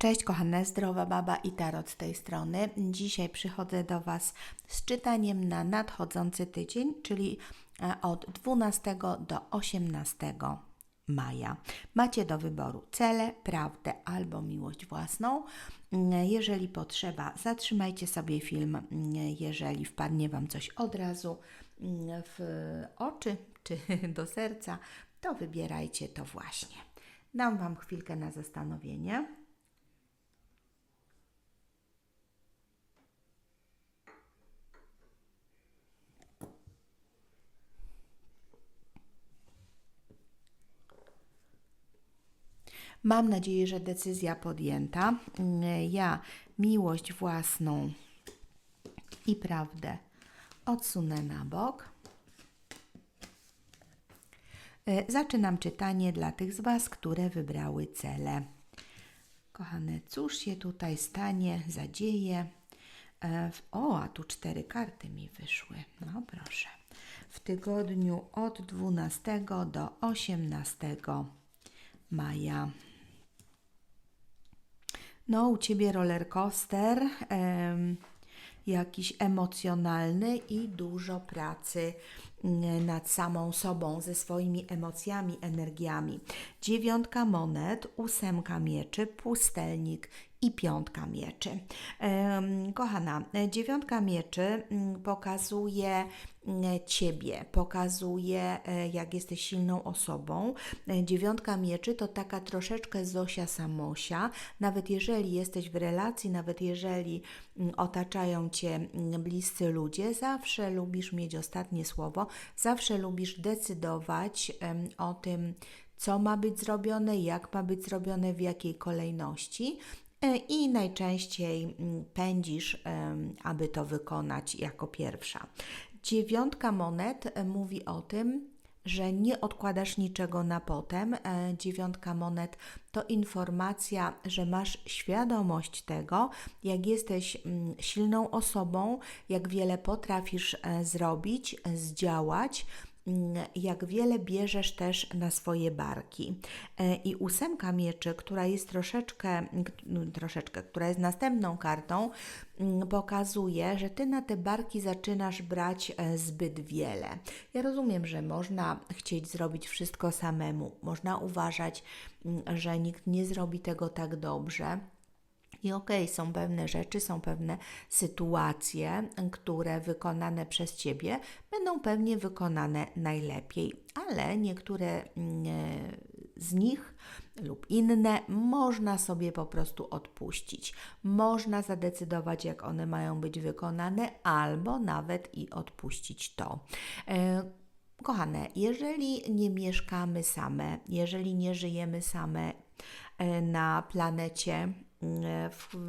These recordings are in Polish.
Cześć kochane, zdrowa baba i tarot z tej strony. Dzisiaj przychodzę do Was z czytaniem na nadchodzący tydzień, czyli e, od 12 do 18 maja. Macie do wyboru cele, prawdę albo miłość własną. Jeżeli potrzeba, zatrzymajcie sobie film. Jeżeli wpadnie Wam coś od razu w oczy czy do serca, to wybierajcie to właśnie. Dam Wam chwilkę na zastanowienie. Mam nadzieję, że decyzja podjęta. Ja miłość własną i prawdę odsunę na bok. E, zaczynam czytanie dla tych z Was, które wybrały cele. Kochane, cóż się tutaj stanie, zadzieje? E, o, a tu cztery karty mi wyszły. No proszę. W tygodniu od 12 do 18 maja. No, u Ciebie roller coaster, jakiś emocjonalny i dużo pracy nad samą sobą, ze swoimi emocjami, energiami. Dziewiątka monet, ósemka mieczy, pustelnik i piątka mieczy. Kochana, dziewiątka mieczy mm, pokazuje mm, Ciebie, pokazuje, e, jak jesteś silną osobą. E, dziewiątka mieczy to taka troszeczkę Zosia Samosia. Nawet jeżeli jesteś w relacji, nawet jeżeli mm, otaczają Cię bliscy ludzie, zawsze lubisz mieć ostatnie słowo, zawsze lubisz decydować o tym, co ma być zrobione, jak ma być zrobione, w jakiej kolejności. E, i najczęściej mm, pędzisz, aby to wykonać jako pierwsza. Dziewiątka monet e, mówi o tym, że nie odkładasz niczego na potem. E, dziewiątka monet to informacja, że masz świadomość tego, jak jesteś mm, silną osobą, jak wiele potrafisz zrobić, zdziałać Mm, jak wiele bierzesz też na swoje barki. E, I ósemka mieczy, która jest troszeczkę, no, troszeczkę, która jest następną kartą, mm, pokazuje, że ty na te barki zaczynasz brać e, zbyt wiele. Ja rozumiem, że można chcieć zrobić wszystko samemu, można uważać, mm, że nikt nie zrobi tego tak dobrze i okej, okay, są pewne rzeczy, są pewne sytuacje, które wykonane przez Ciebie będą pewnie wykonane najlepiej, ale niektóre mm, z nich lub inne można sobie po prostu odpuścić. Można zadecydować, jak one mają być wykonane, albo nawet i odpuścić to. E, kochane, jeżeli nie mieszkamy same, jeżeli nie żyjemy same e, na planecie,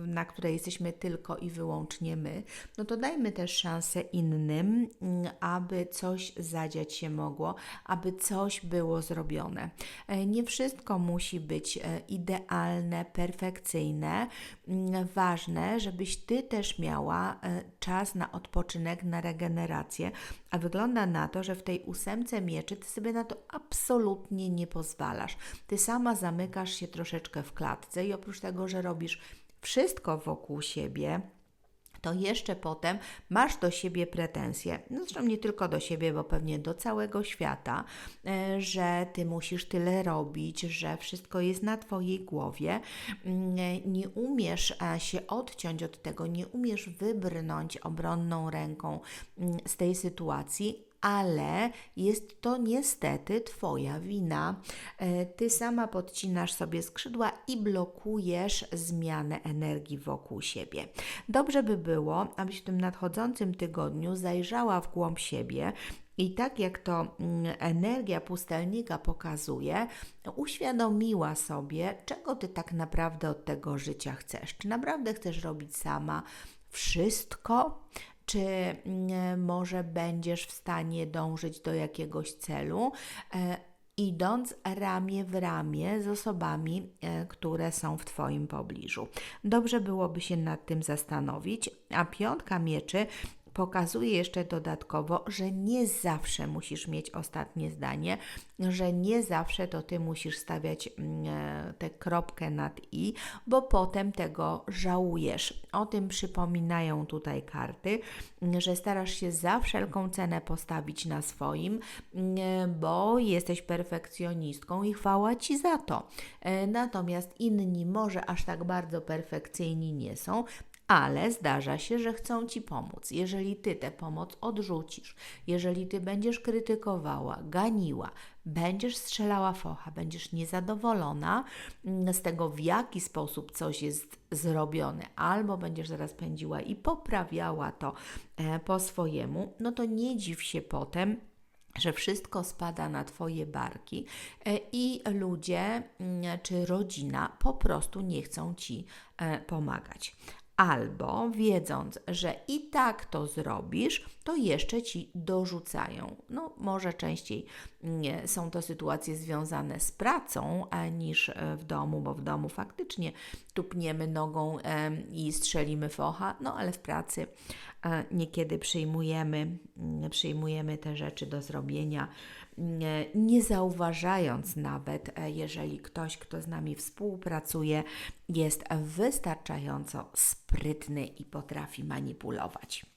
na której jesteśmy tylko i wyłącznie my, no to dajmy też szansę innym, mm, aby coś zadziać się mogło, aby coś było zrobione. E, nie wszystko musi być e, idealne, perfekcyjne. Mm, ważne, żebyś ty też miała e, czas na odpoczynek, na regenerację, a wygląda na to, że w tej ósemce mieczy ty sobie na to absolutnie nie pozwalasz. Ty sama zamykasz się troszeczkę w klatce i oprócz tego, że robisz wszystko wokół siebie, to jeszcze potem masz do siebie pretensje, no zresztą nie tylko do siebie, bo pewnie do całego świata, e, że ty musisz tyle robić, że wszystko jest na twojej głowie. Mm, nie umiesz e, się odciąć od tego, nie umiesz wybrnąć obronną ręką mm, z tej sytuacji, ale jest to niestety Twoja wina. E, ty sama podcinasz sobie skrzydła i blokujesz zmianę energii wokół siebie. Dobrze by było, abyś w tym nadchodzącym tygodniu zajrzała w głąb siebie i tak jak to mm, energia pustelnika pokazuje, uświadomiła sobie, czego ty tak naprawdę od tego życia chcesz. Czy naprawdę chcesz robić sama wszystko, czy mm, może będziesz w stanie dążyć do jakiegoś celu, e, idąc ramię w ramię z osobami, e, które są w Twoim pobliżu. Dobrze byłoby się nad tym zastanowić, a piątka mieczy pokazuje jeszcze dodatkowo, że nie zawsze musisz mieć ostatnie zdanie, że nie zawsze to ty musisz stawiać mm, e, tę kropkę nad i, bo potem tego żałujesz. O tym przypominają tutaj karty, mm, że starasz się za wszelką cenę postawić na swoim, mm, bo jesteś perfekcjonistką i chwała ci za to. E, natomiast inni może aż tak bardzo perfekcyjni nie są, ale zdarza się, że chcą ci pomóc. Jeżeli ty tę pomoc odrzucisz, jeżeli ty będziesz krytykowała, ganiła, będziesz strzelała focha, będziesz niezadowolona mm, z tego, w jaki sposób coś jest zrobione, albo będziesz zaraz pędziła i poprawiała to e, po swojemu, no to nie dziw się potem, że wszystko spada na Twoje barki e, i ludzie mm, czy rodzina po prostu nie chcą Ci e, pomagać albo wiedząc, że i tak to zrobisz, to jeszcze ci dorzucają. No, może częściej nie, są to sytuacje związane z pracą niż e, w domu, bo w domu faktycznie tupniemy nogą i strzelimy focha, no ale w pracy e, niekiedy przyjmujemy, mm, przyjmujemy te rzeczy do zrobienia nie zauważając nawet, e, jeżeli ktoś, kto z nami współpracuje, jest wystarczająco sprytny i potrafi manipulować.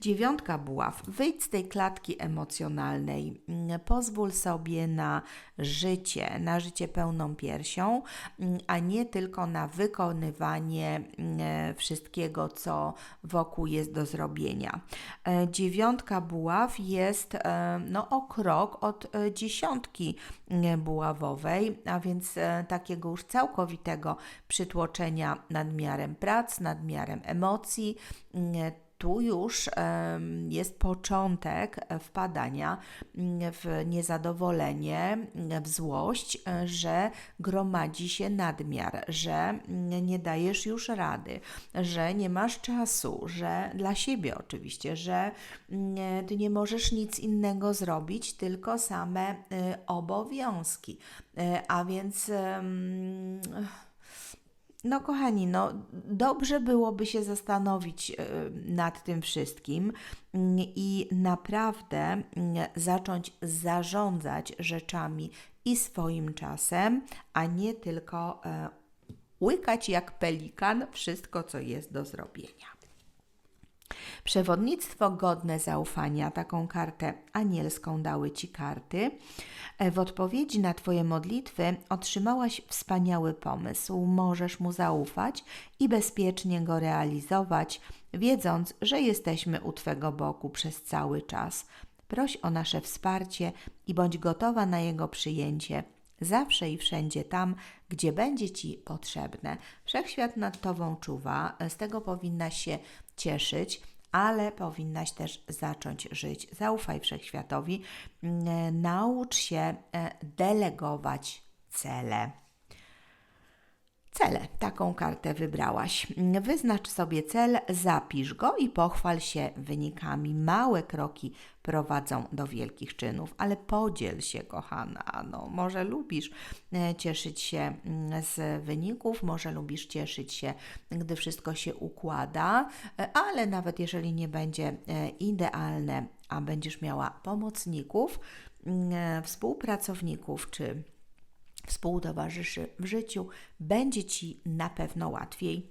Dziewiątka buław. Wyjdź z tej klatki emocjonalnej. Mm, pozwól sobie na życie, na życie pełną piersią, mm, a nie tylko na wykonywanie mm, wszystkiego, co wokół jest do zrobienia. E, dziewiątka buław jest e, no, o krok od e, dziesiątki buławowej, a więc takiego już całkowitego przytłoczenia nadmiarem prac, nadmiarem emocji tu już jest początek wpadania w niezadowolenie, w złość, że gromadzi się nadmiar, że nie dajesz już rady, że nie masz czasu, że dla siebie oczywiście, że ty nie możesz nic innego zrobić, tylko same y, obowiązki. Y, a więc no, kochani, no, dobrze byłoby się zastanowić e, nad tym wszystkim mm, i naprawdę mm, zacząć zarządzać rzeczami i swoim czasem, a nie tylko e, łykać jak pelikan wszystko, co jest do zrobienia. Przewodnictwo godne zaufania, taką kartę anielską dały Ci karty. E, w odpowiedzi na Twoje modlitwy otrzymałaś wspaniały pomysł. Możesz mu zaufać i bezpiecznie go realizować, wiedząc, że jesteśmy u Twego boku przez cały czas. Proś o nasze wsparcie i bądź gotowa na jego przyjęcie zawsze i wszędzie tam, gdzie będzie Ci potrzebne. Wszechświat nad Tobą czuwa, z tego powinnaś się cieszyć, ale powinnaś też zacząć żyć. Zaufaj wszechświatowi, naucz się e, delegować cele cele. Taką kartę wybrałaś. Wyznacz sobie cel, zapisz go i pochwal się wynikami. Małe kroki prowadzą do wielkich czynów, ale podziel się, kochana. No, może lubisz e, cieszyć się mm, z wyników, może lubisz cieszyć się, gdy wszystko się układa, e, ale nawet jeżeli nie będzie e, idealne, a będziesz miała pomocników, mm, współpracowników czy współtowarzyszy w życiu, będzie Ci na pewno łatwiej.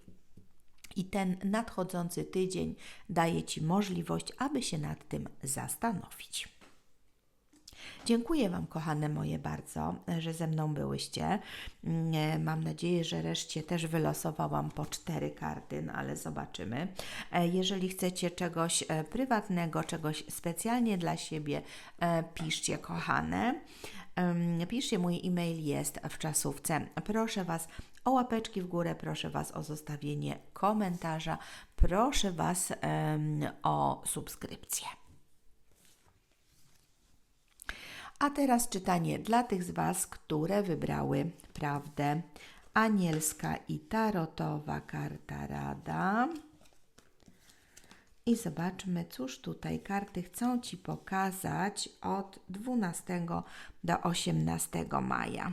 I ten nadchodzący tydzień daje Ci możliwość, aby się nad tym zastanowić. Dziękuję Wam, kochane moje, bardzo, że ze mną byłyście. Mam nadzieję, że reszcie też wylosowałam po cztery karty, no ale zobaczymy. Jeżeli chcecie czegoś e, prywatnego, czegoś specjalnie dla siebie, e, piszcie, kochane. Piszcie, mój e-mail jest w czasówce. Proszę Was o łapeczki w górę, proszę Was o zostawienie komentarza, proszę Was o subskrypcję. A teraz czytanie dla tych z Was, które wybrały prawdę. Anielska i tarotowa karta rada. I zobaczmy, cóż tutaj karty chcą Ci pokazać od 12 do 18 maja.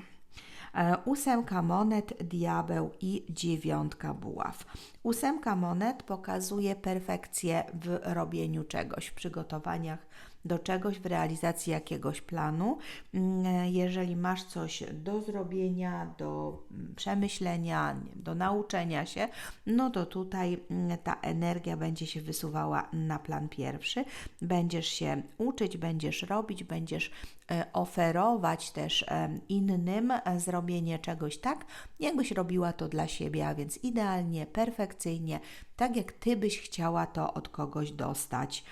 E, ósemka monet, diabeł i dziewiątka buław. Ósemka monet pokazuje perfekcję w robieniu czegoś, w przygotowaniach do czegoś, w realizacji jakiegoś planu. Mm, Jeżeli masz coś do zrobienia, do mm, przemyślenia, do nauczenia się, no to tutaj mm, ta energia będzie się wysuwała na plan pierwszy. Będziesz się uczyć, będziesz robić, będziesz e, oferować też e, innym e, zrobienie czegoś tak, jakbyś robiła to dla siebie, a więc idealnie, perfekcyjnie, tak jak ty byś chciała to od kogoś dostać.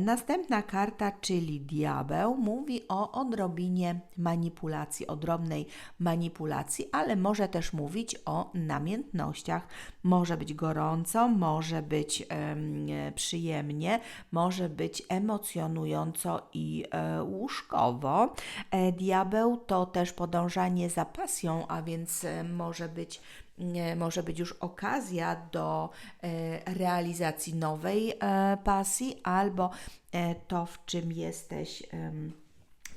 Następna karta, czyli diabeł, mówi o odrobinie manipulacji, o drobnej manipulacji, ale może też mówić o namiętnościach. Może być gorąco, może być em, przyjemnie, może być emocjonująco i e, łóżkowo. E, diabeł to też podążanie za pasją, a więc e, może być może być już okazja do e, realizacji nowej e, pasji, albo e, to, w czym jesteś.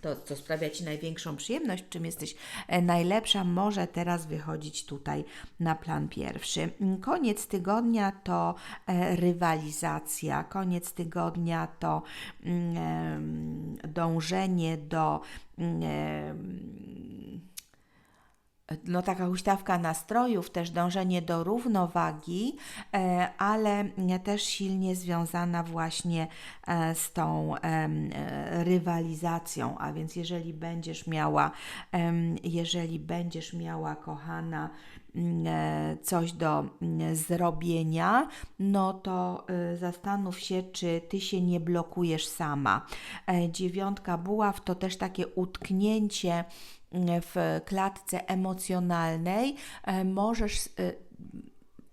to, co sprawia Ci największą przyjemność, czym jesteś najlepsza, może teraz wychodzić tutaj na plan pierwszy. Mm, Koniec tygodnia to rywalizacja, koniec tygodnia to mm, dążenie do. No taka huśtawka nastrojów, też dążenie do równowagi, e, ale też silnie związana właśnie e, z tą e, rywalizacją, a więc jeżeli będziesz miała, jeżeli będziesz miała kochana mm, coś do mm, zrobienia, no to zastanów się, czy ty się nie blokujesz sama. Dziewiątka buław to też takie utknięcie w klatce emocjonalnej e, możesz e,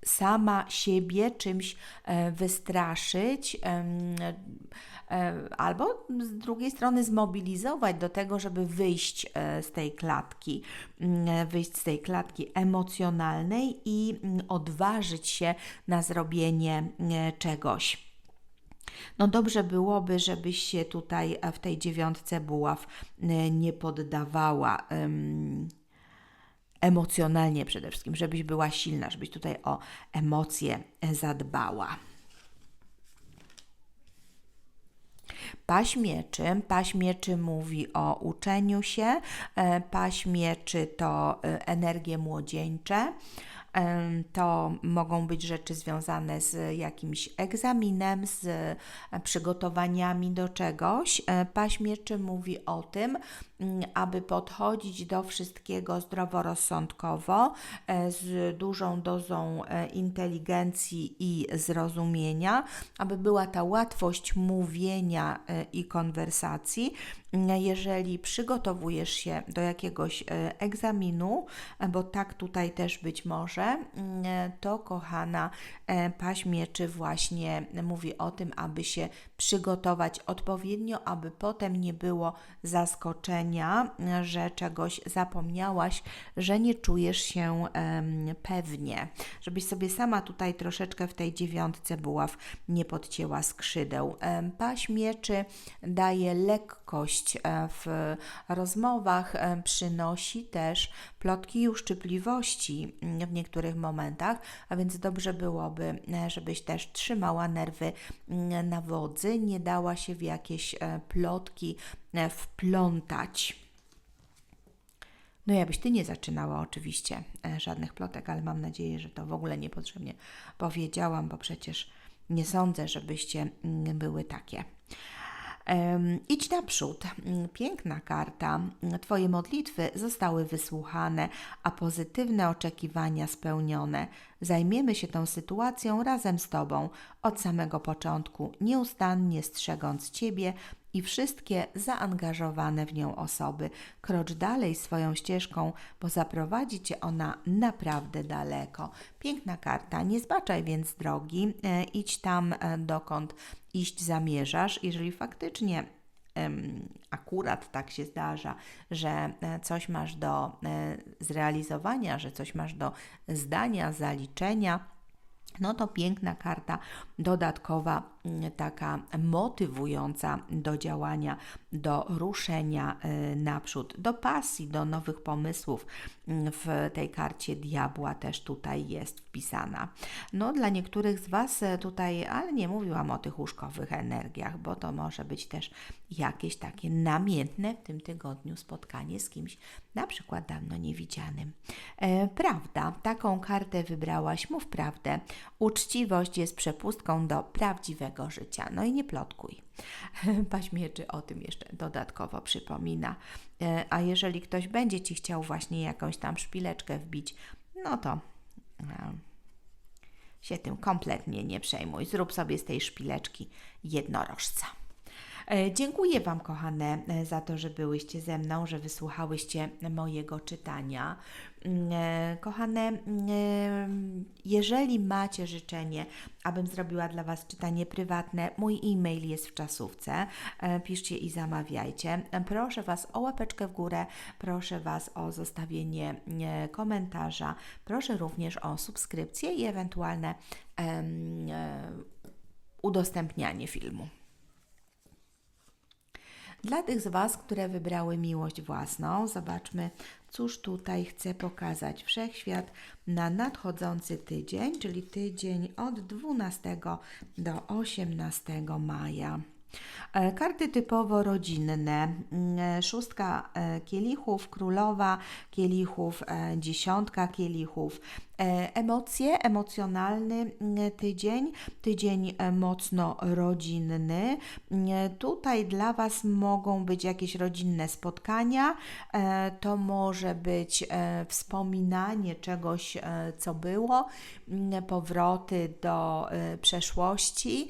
sama siebie czymś e, wystraszyć albo z drugiej strony zmobilizować do tego, żeby wyjść z tej klatki, wyjść z tej klatki emocjonalnej i odważyć się na zrobienie czegoś. No dobrze byłoby, żebyś się tutaj e, w tej dziewiątce buław e, nie poddawała em, emocjonalnie przede wszystkim, żebyś była silna, żebyś tutaj o emocje e, zadbała. Paś mieczy. Paś mieczy mówi o uczeniu się. E, Paś mieczy to energie młodzieńcze. To mogą być rzeczy związane z jakimś egzaminem, z e, przygotowaniami do czegoś. E, Paś mieczy mówi o tym, aby podchodzić do wszystkiego zdroworozsądkowo, e, z dużą dozą e, inteligencji i zrozumienia, aby była ta łatwość mówienia e, i konwersacji. Mm, Jeżeli przygotowujesz się do jakiegoś egzaminu, bo tak tutaj też być może, mm, to kochana e, paś mieczy właśnie mówi o tym, aby się przygotować odpowiednio, aby potem nie było zaskoczenia, e, że czegoś zapomniałaś, że nie czujesz się pewnie, żebyś sobie sama tutaj troszeczkę w tej dziewiątce buław nie podcięła skrzydeł. Paś mieczy daje lekkość e, w rozmowach, e, przynosi też plotki i uszczypliwości mm, w niektórych momentach, a więc dobrze byłoby, e, żebyś też trzymała nerwy mm, na wodzy, nie dała się w jakieś plotki wplątać. No jakbyś Ty nie zaczynała oczywiście żadnych plotek, ale mam nadzieję, że to w ogóle niepotrzebnie powiedziałam, bo przecież nie sądzę, żebyście mm, były takie. Idź naprzód. Mm, Piękna karta. Twoje modlitwy zostały wysłuchane, a pozytywne oczekiwania spełnione. Zajmiemy się tą sytuacją razem z Tobą od samego początku, nieustannie strzegąc Ciebie i wszystkie zaangażowane w nią osoby. Krocz dalej swoją ścieżką, bo zaprowadzi Cię ona naprawdę daleko. Piękna karta. Nie zbaczaj więc drogi, e, idź tam, e, dokąd iść zamierzasz. Jeżeli faktycznie akurat tak się zdarza, że e, coś masz do zrealizowania, że coś masz do zdania, zaliczenia, no to piękna karta dodatkowa taka motywująca do działania, do ruszenia y, naprzód, do pasji, do nowych pomysłów. W tej karcie diabła też tutaj jest wpisana. No, dla niektórych z Was e, tutaj, ale nie mówiłam o tych łóżkowych energiach, bo to może być też jakieś takie namiętne w tym tygodniu spotkanie z kimś, na przykład dawno niewidzianym. E, prawda, taką kartę wybrałaś, mów prawdę. Uczciwość jest przepustką do prawdziwego życia. No i nie plotkuj. Paźmieczy o tym jeszcze dodatkowo przypomina. E, a jeżeli ktoś będzie Ci chciał właśnie jakąś tam szpileczkę wbić, no to e, się tym kompletnie nie przejmuj. Zrób sobie z tej szpileczki jednorożca. E, dziękuję Wam, kochane, za to, że byłyście ze mną, że wysłuchałyście mojego czytania. Mm, e, kochane, mm, jeżeli macie życzenie, abym zrobiła dla Was czytanie prywatne, mój e-mail jest w czasówce. Piszcie i zamawiajcie. Proszę Was o łapeczkę w górę, proszę Was o zostawienie komentarza, proszę również o subskrypcję i ewentualne um, udostępnianie filmu. Dla tych z Was, które wybrały miłość własną, zobaczmy, cóż tutaj chce pokazać Wszechświat na nadchodzący tydzień, czyli tydzień od 12 do 18 maja. E, karty typowo rodzinne. Mm, e, szóstka e, kielichów, królowa kielichów, dziesiątka kielichów. Emocje, emocjonalny mm, tydzień, tydzień mocno rodzinny. Tutaj dla Was mogą być jakieś rodzinne spotkania, to może być wspominanie czegoś, co było, powroty do przeszłości,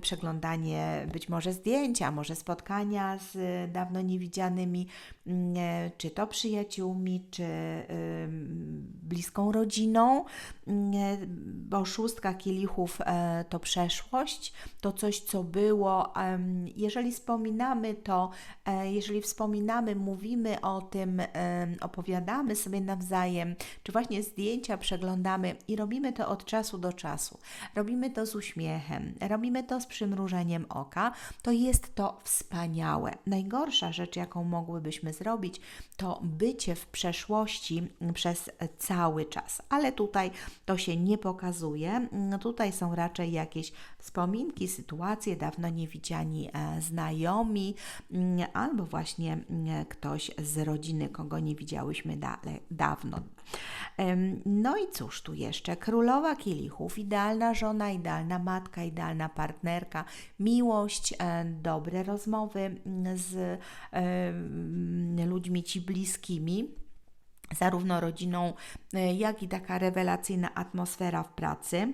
przeglądanie być może zdjęcia, może spotkania z dawno niewidzianymi, e, czy to przyjaciółmi, czy bliską rodziną, mm, e, bo szóstka kielichów e, to przeszłość, to coś, co było. Jeżeli wspominamy to, jeżeli wspominamy, mówimy o tym, opowiadamy sobie nawzajem, czy właśnie zdjęcia przeglądamy i robimy to od czasu do czasu. Robimy to z uśmiechem, robimy to z przymrużeniem oka, to jest to wspaniałe. Najgorsza rzecz, jaką mogłybyśmy zrobić, to bycie w przeszłości przez cały czas, ale tutaj to się nie pokazuje. No tutaj są raczej jakieś wspominki, sytuacje, dawno niewidziani e, znajomi, mm, albo właśnie mm, ktoś z rodziny, kogo nie widziałyśmy dawno. No i cóż tu jeszcze? Królowa kielichów, idealna żona, idealna matka, idealna partnerka, miłość, e, dobre rozmowy mm, z ludźmi ci bliskimi zarówno rodziną, e, jak i taka rewelacyjna atmosfera w pracy.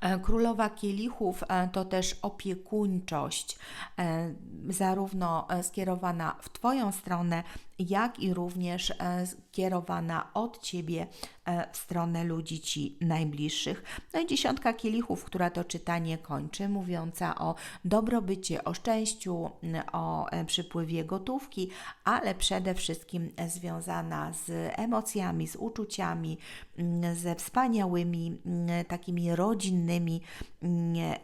E, królowa kielichów to też opiekuńczość, zarówno skierowana w Twoją stronę, jak i również kierowana od Ciebie e, w stronę ludzi Ci najbliższych. No i dziesiątka kielichów, która to czytanie kończy, mówiąca o dobrobycie, o szczęściu, o e, przypływie gotówki, ale przede wszystkim związana z emocjami, z uczuciami, ze wspaniałymi, takimi rodzinnymi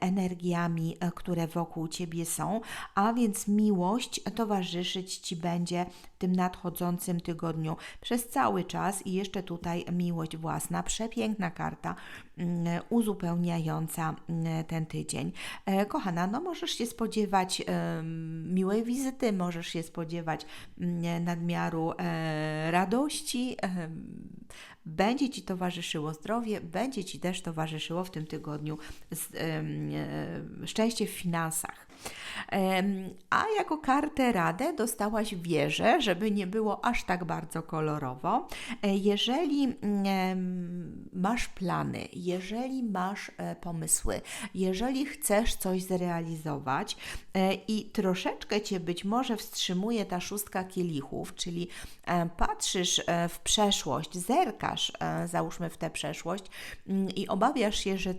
energiami, e, które wokół Ciebie są, a więc miłość towarzyszyć Ci będzie w tym nadchodzącym tygodniu przez cały czas i jeszcze tutaj miłość własna, przepiękna karta mm, uzupełniająca mm, ten tydzień. E, kochana, no możesz się spodziewać miłej wizyty, możesz się spodziewać mm, nadmiaru e, radości, będzie Ci towarzyszyło zdrowie, będzie Ci też towarzyszyło w tym tygodniu szczęście w finansach. A jako kartę radę dostałaś wieżę, żeby nie było aż tak bardzo kolorowo. E, jeżeli masz plany, jeżeli masz e, pomysły, jeżeli chcesz coś zrealizować e, i troszeczkę Cię być może wstrzymuje ta szóstka kielichów, czyli patrzysz w przeszłość, zerkasz, załóżmy w tę przeszłość mm, i obawiasz się, że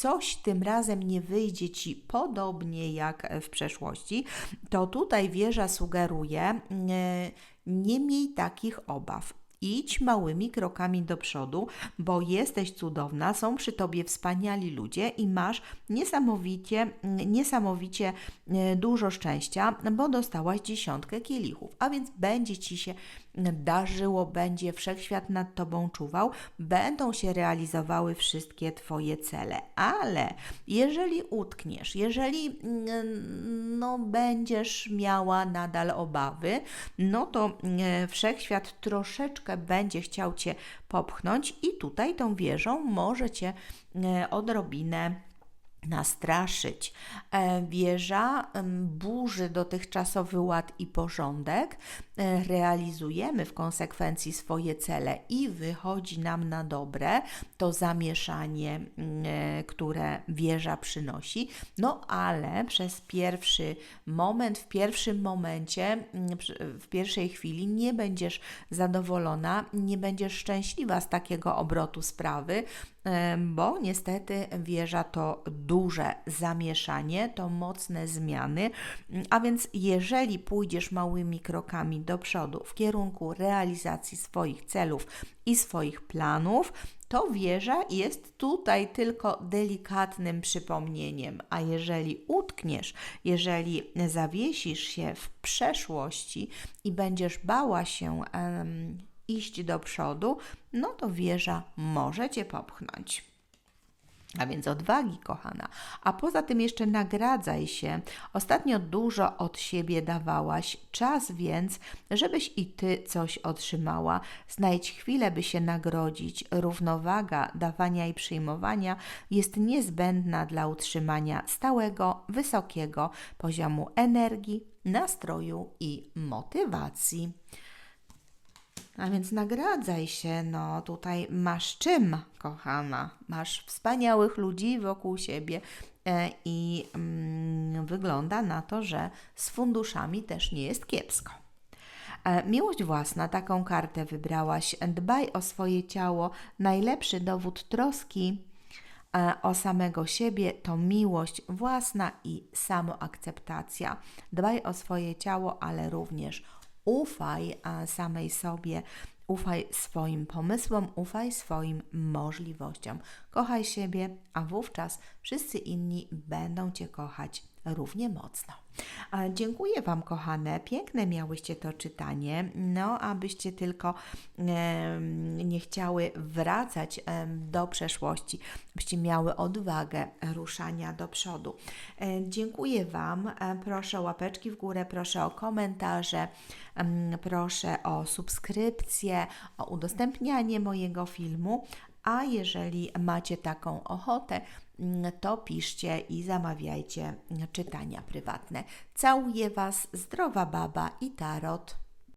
coś tym razem nie wyjdzie Ci podobnie jak w przeszłości, to tutaj wieża sugeruje, nie miej takich obaw. idź małymi krokami do przodu, bo jesteś cudowna, są przy tobie wspaniali ludzie i masz niesamowicie, niesamowicie e, dużo szczęścia, bo dostałaś dziesiątkę kielichów, a więc będzie ci się darzyło, będzie wszechświat nad tobą czuwał, będą się realizowały wszystkie twoje cele. Ale jeżeli utkniesz, jeżeli mm, no, będziesz miała nadal obawy, no to e, wszechświat troszeczkę będzie chciał cię popchnąć i tutaj tą wieżą może cię e, odrobinę nastraszyć. E, Wieża burzy dotychczasowy ład i porządek, e, realizujemy w konsekwencji swoje cele i wychodzi nam na dobre to zamieszanie, e, które wieża przynosi. No ale przez pierwszy moment, w pierwszym momencie, w pierwszej chwili nie będziesz zadowolona, nie będziesz szczęśliwa z takiego obrotu sprawy, bo niestety wieża to duże zamieszanie, to mocne zmiany, Mm, a więc jeżeli pójdziesz małymi krokami do przodu w kierunku realizacji swoich celów i swoich planów, to wieża jest tutaj tylko delikatnym przypomnieniem, a jeżeli utkniesz, jeżeli zawiesisz się w przeszłości i będziesz bała się em, iść do przodu, no to wieża może cię popchnąć. A więc odwagi, kochana. A poza tym jeszcze nagradzaj się. Ostatnio dużo od siebie dawałaś, czas więc, żebyś i ty coś otrzymała. Znajdź chwilę, by się nagrodzić. Równowaga dawania i przyjmowania jest niezbędna dla utrzymania stałego, wysokiego poziomu energii, nastroju i motywacji. A więc nagradzaj się, no tutaj masz czym, kochana. Masz wspaniałych ludzi wokół siebie e, i mm, wygląda na to, że z funduszami też nie jest kiepsko. E, Miłość własna, taką kartę wybrałaś. Dbaj o swoje ciało. Najlepszy dowód troski e, o samego siebie to miłość własna i samoakceptacja. Dbaj o swoje ciało, ale również ufaj samej sobie, ufaj swoim pomysłom, ufaj swoim możliwościom. Kochaj siebie, a wówczas wszyscy inni będą Cię kochać równie mocno. Dziękuję Wam, kochane. Piękne miałyście to czytanie. No, abyście tylko nie chciały wracać do przeszłości, byście miały odwagę ruszania do przodu. E, Dziękuję Wam. E, Proszę o łapeczki w górę, proszę o komentarze, proszę o subskrypcję, o udostępnianie mojego filmu. A jeżeli macie taką ochotę, to piszcie i zamawiajcie czytania prywatne. Całuję Was, zdrowa baba i tarot.